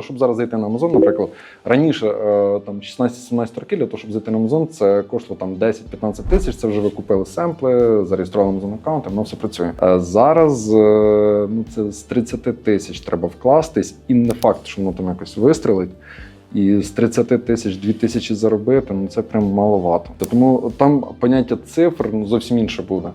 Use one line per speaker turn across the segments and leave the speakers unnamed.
того, щоб зараз зайти на Amazon, наприклад, раніше е, там 16-17 років для того, щоб зайти на Amazon, це коштувало там 10-15 тисяч. Це вже ви купили семпли, зареєстрували Amazon аккаунт, воно все працює. Е, Зараз е, ну це з 30 тисяч треба вкластись, і не факт, що воно там якось вистрелить. І з 30 тисяч 2 тисячі заробити, ну це прям маловато. Тому там поняття цифр ну, зовсім інше буде.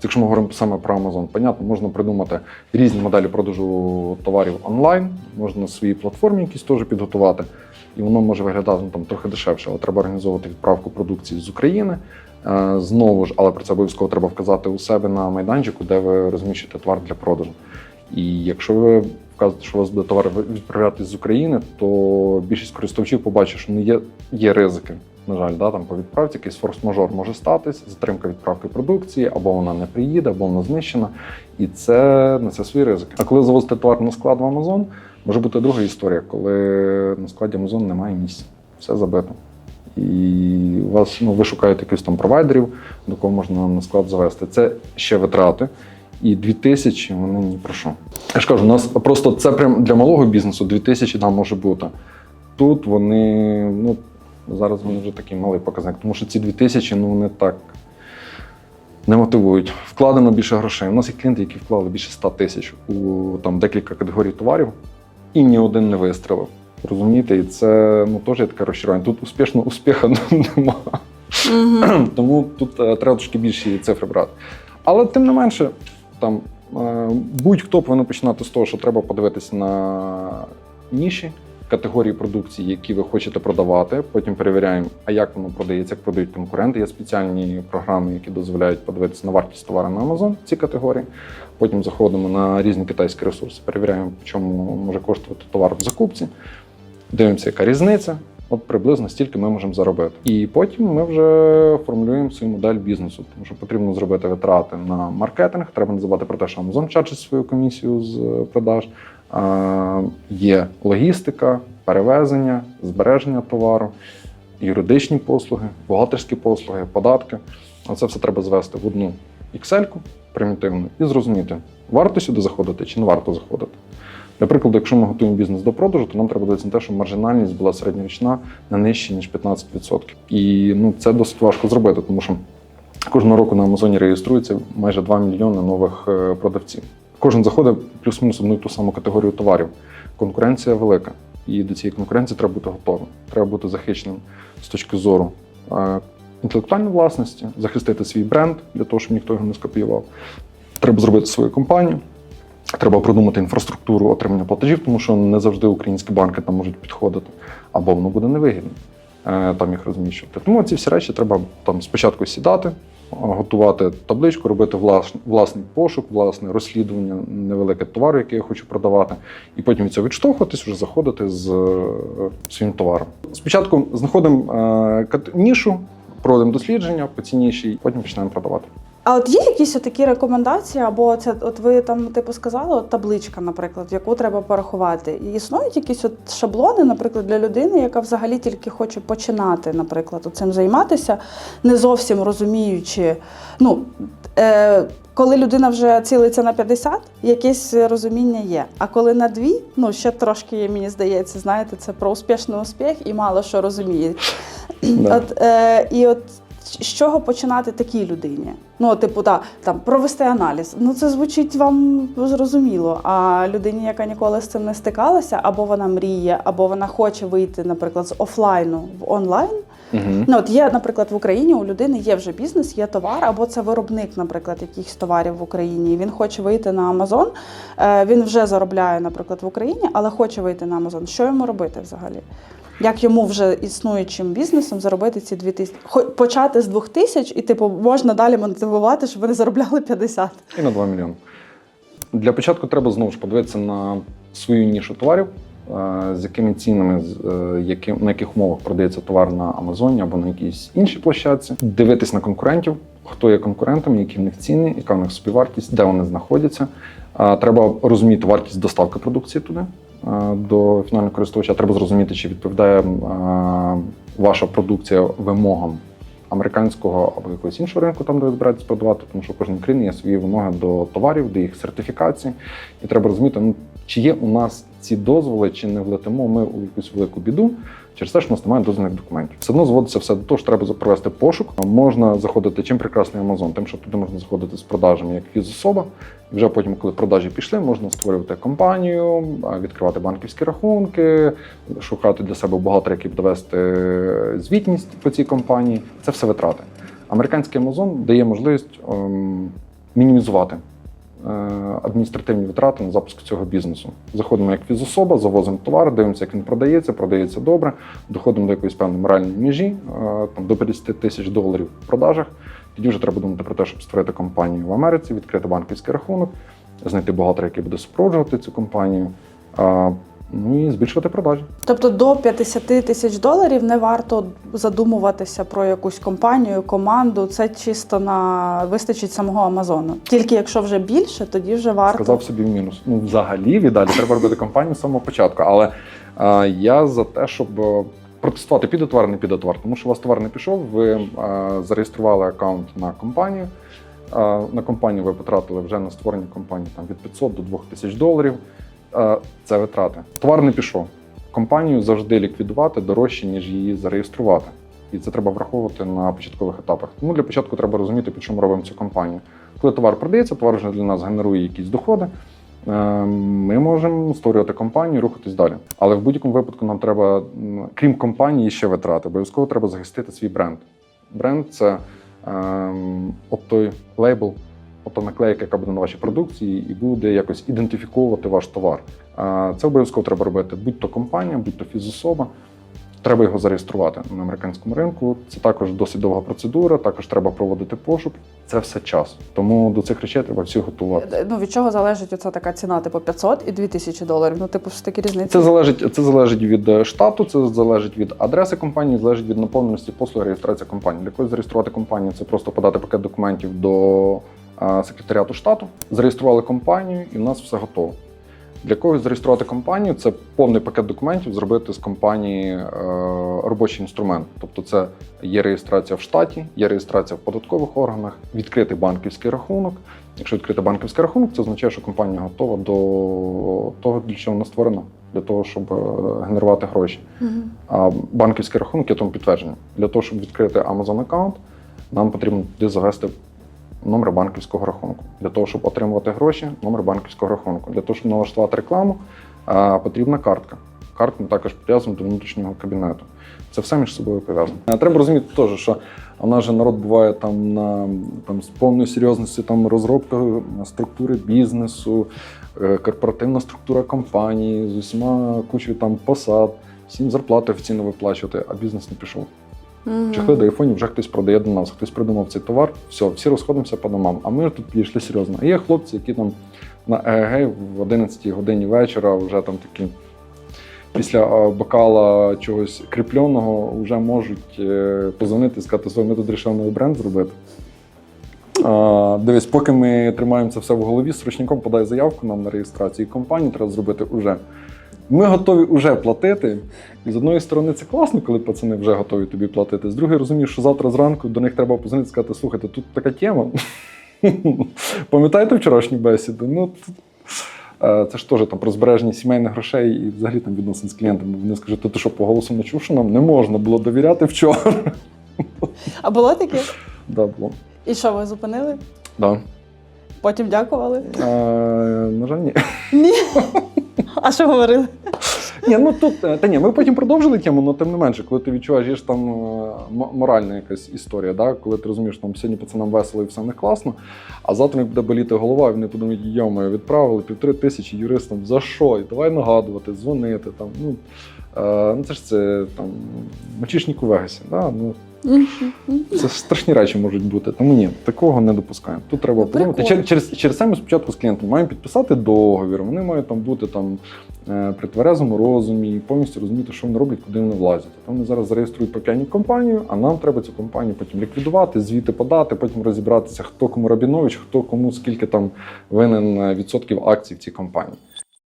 Це Якщо ми говоримо саме про Amazon, понятно, можна придумати різні моделі продажу товарів онлайн, можна свої платформі якісь теж підготувати, і воно може виглядати ну, там трохи дешевше, але треба організовувати відправку продукції з України. Е, Знову ж, але про це обов'язково треба вказати у себе на майданчику, де ви розміщуєте товар для продажу. І якщо ви вказуєте, що у вас буде товар відправлятись з України, то більшість користувачів побачить, що є, є ризики. На жаль, да, там по відправці якийсь форс-мажор може статись, затримка відправки продукції, або вона не приїде, або вона знищена. І це несе свої ризики. А коли завозите товар на склад в Amazon, може бути друга історія, коли на складі Amazon немає місця, все забито. І вас ну, ви шукаєте якихось там провайдерів, до кого можна на склад завести. Це ще витрати. І 2000 вони ні про що. Я ж кажу, у нас просто це прям для малого бізнесу 2000 там може бути. Тут вони, ну зараз вони вже такий малий показник, тому що ці 2000 ну вони так не мотивують. Вкладено більше грошей. У нас є клієнти, які вклали більше 100 тисяч у там декілька категорій товарів, і ні один не вистрелив. Розумієте, і це ну теж є таке розчарування. Тут успішно успіха немає. Тому тут е, треба трошки більші цифри брати. Але тим не менше, там е, будь-хто повинен починати з того, що треба подивитися на ніші, категорії продукції, які ви хочете продавати. Потім перевіряємо, а як воно продається, як продають конкуренти. Є спеціальні програми, які дозволяють подивитися на вартість товару на Amazon ці категорії. Потім заходимо на різні китайські ресурси, перевіряємо, по чому може коштувати товар в закупці. Дивимося, яка різниця. От приблизно стільки ми можемо заробити. І потім ми вже формулюємо свою модель бізнесу, тому що потрібно зробити витрати на маркетинг. Треба не забувати про те, що Amazon чарчить свою комісію з е, продаж. Є логістика, перевезення, збереження товару, юридичні послуги, бухгалтерські послуги, податки. А це все треба звести в одну Excel-ку примітивну і зрозуміти, варто сюди заходити чи не варто заходити. Для прикладу, якщо ми готуємо бізнес до продажу, то нам треба дивитися на те, щоб маржинальність була середньорічна не нижче, ніж 15%. І ну, це досить важко зробити, тому що кожного року на Амазоні реєструється майже 2 мільйони нових е, продавців. Кожен заходить плюс-мінус одну і ту саму категорію товарів. Конкуренція велика. І до цієї конкуренції треба бути готовим. Треба бути захищеним з точки зору е, інтелектуальної власності, захистити свій бренд для того, щоб ніхто його не скопіював. Треба зробити свою компанію. Треба продумати інфраструктуру отримання платежів, тому що не завжди українські банки там можуть підходити, або воно буде невигідно е, там їх розміщувати. Тому ці всі речі треба там спочатку сідати, готувати табличку, робити влас- власний пошук, власне розслідування, невелике товару, який я хочу продавати, і потім від цього відштовхуватись, вже заходити з е, своїм товаром. Спочатку знаходимо е, нішу, проводимо дослідження по і потім починаємо продавати.
А от є якісь такі рекомендації, або це от ви там типу сказали, от табличка, наприклад, яку треба порахувати. І існують якісь от шаблони, наприклад, для людини, яка взагалі тільки хоче починати, наприклад, цим займатися, не зовсім розуміючи. Ну е, коли людина вже цілиться на 50, якесь розуміння є. А коли на дві, ну ще трошки є, мені здається, знаєте, це про успішний успіх і мало що розуміють.
Да.
От, е, і от з чого починати такій людині? Ну, типу, да, там провести аналіз. Ну це звучить вам зрозуміло. А людині, яка ніколи з цим не стикалася, або вона мріє, або вона хоче вийти, наприклад, з офлайну в онлайн.
Угу.
Ну, от є, наприклад, в Україні у людини є вже бізнес, є товар, або це виробник, наприклад, якихось товарів в Україні. Він хоче вийти на Амазон. Е, він вже заробляє, наприклад, в Україні, але хоче вийти на Амазон. Що йому робити взагалі? Як йому вже існуючим бізнесом заробити ці дві тисячі? Хо- Почати з двох тисяч і, типу, можна далі мотивувати, щоб вони заробляли 50.
І на 2 мільйони. Для початку треба знову ж подивитися на свою нішу товарів, е, з якими цінами, е, на яких умовах продається товар на Амазоні або на якійсь іншій площадці. Дивитись на конкурентів, хто є конкурентами, які в них ціни, яка в них собівартість, де вони знаходяться. Е, Треба розуміти вартість доставки продукції туди до фінального користувача. Треба зрозуміти, чи відповідає ваша продукція вимогам американського або якогось іншого ринку, там де ви збираєтесь продавати, тому що в кожній країні є свої вимоги до товарів, до їх сертифікації. І треба розуміти, ну чи є у нас ці дозволи, чи не влетимо ми у якусь велику біду. Через те, що у нас немає дозвільних документів. Все одно зводиться все до того, що треба провести пошук. Можна заходити чим прекрасний Амазон, тим, що туди можна заходити з продажами як фізособа. Вже потім, коли продажі пішли, можна створювати компанію, відкривати банківські рахунки, шукати для себе бухгалтера, який буде вести звітність по цій компанії. Це все витрати. Американський Амазон дає можливість ем, мінімізувати е, адміністративні витрати на запуск цього бізнесу. Заходимо як фізособа, завозимо товар, дивимося, як він продається, продається добре, доходимо до якоїсь певної моральної межі, е, там до 50 тисяч доларів в продажах. Тоді вже треба думати про те, щоб створити компанію в Америці, відкрити банківський рахунок, знайти бухгалтера, який буде супроводжувати цю компанію. Ну і збільшувати продажі.
Тобто до 50 тисяч доларів не варто задумуватися про якусь компанію, команду. Це чисто на вистачить самого Амазону. Тільки якщо вже більше, тоді вже варто.
Сказав собі в мінус. Ну, взагалі, віддалі треба робити компанію з самого початку. Але е, я за те, щоб е, протестувати, піде товар, не піде товар. Тому що у вас товар не пішов, ви е, зареєстрували аккаунт на компанію. Е, на компанію ви потратили вже на створення компанії там, від 500 до 2000 доларів. Е, це витрати. Товар не пішов. Компанію завжди ліквідувати дорожче, ніж її зареєструвати. І це треба враховувати на початкових етапах. Тому для початку треба розуміти, що ми робимо цю компанію. Коли товар продається, товар вже для нас генерує якісь доходи. е, Ми можемо створювати компанію, рухатись далі. Але в будь-якому випадку нам треба, крім компанії, ще витрати. Обов'язково треба захистити свій бренд. Бренд це ем, той лейбл, та наклейка, яка буде на вашій продукції, і буде якось ідентифіковувати ваш товар. Е, Це обов'язково треба робити. Будь-то компанія, будь-то фізособа. Треба його зареєструвати на американському ринку. Це також досить довга процедура, також треба проводити пошук. Це все час. Тому до цих речей треба всі готувати.
Ну від чого залежить оця така ціна, типу 500 і 2000 доларів. Ну, типу, ж такі різниці.
Це залежить, це залежить від е, штату, це залежить від адреси компанії, залежить від наповненості послуги реєстрації компанії. Для когось зареєструвати компанію це просто подати пакет документів до е, секретаріату штату. Зареєстрували компанію, і в нас все готово. Для когось зареєструвати компанію це повний пакет документів, зробити з компанії е, робочий інструмент. Тобто, це є реєстрація в штаті, є реєстрація в податкових органах, відкритий банківський рахунок. Якщо відкрити банківський рахунок, це означає, що компанія готова до того, для чого вона створена, для того, щоб е, генерувати гроші.
Мгм.
А банківський рахунок є тому підтвердженням. Для того, щоб відкрити Amazon аккаунт, нам потрібно завести номер банківського рахунку. Для того, щоб отримувати гроші, номер банківського рахунку. Для того, щоб налаштувати рекламу, потрібна картка. Ми також прив'язуємо до внутрішнього кабінету. Це все між собою пов'язано. Треба розуміти теж, що у нас же народ буває там на там з повною серйозністю там розробка структури бізнесу, е, корпоративна структура компанії з усіма кучою там посад, всім зарплати офіційно виплачувати, а бізнес не пішов.
Мгм.
Чехли до айфонів вже хтось продає до нас, хтось придумав цей товар, все, всі розходимося по домам. А ми тут підійшли серйозно. А є хлопці, які там на ЕГ в 11 годині вечора вже там такі. Після бокала чогось кріпленого вже можуть е, позвонити і сказати, що ми тут вирішили новий бренд зробити. А, дивись, поки ми тримаємо це все в голові, срочником подай заявку нам на реєстрацію. І компанію треба зробити уже. Ми готові вже платити. І з одної сторони це класно, коли пацани вже готові тобі платити. З другої розумієш, що завтра зранку до них треба позвонити і сказати, слухайте, тут така тема. Пам'ятаєте вчорашню бесіду? Ну, е, Це ж теж там про збереження сімейних грошей і взагалі там відносин з клієнтами. Вони скажуть, «Та ти що по голосу не чув, що нам не можна було довіряти вчора.
А було таке?
Да, було.
І що, ви зупинили?
Да.
Потім дякували?
Е, на жаль, ні.
Ні. А що говорили?
Ні, ну тут е, та ні, ми потім продовжили тему, але тим не менше, коли ти відчуваєш, є ж там е, моральна якась історія, да? коли ти розумієш, там сьогодні пацанам весело і все не класно, а завтра буде боліти голова, і вони подумають, йомо, відправили півтори тисячі юристам за що? І давай нагадувати, дзвонити. Там, ну, е, ну це ж це там мальчишник у Вегасі. Да? Ну, це страшні речі можуть бути. Тому ні, такого не допускаємо. Тут треба
Ну,
подумати.
прикольно.
Через, через, це ми спочатку з клієнтом маємо підписати договір. Вони мають там бути там е, при тверезому розумі, і повністю розуміти, що вони роблять, куди вони влазять. Там вони зараз зареєструють по п'яні компанію, а нам треба цю компанію потім ліквідувати, звіти подати, потім розібратися, хто кому Рабінович, хто кому скільки там винен е, відсотків акцій в цій компанії.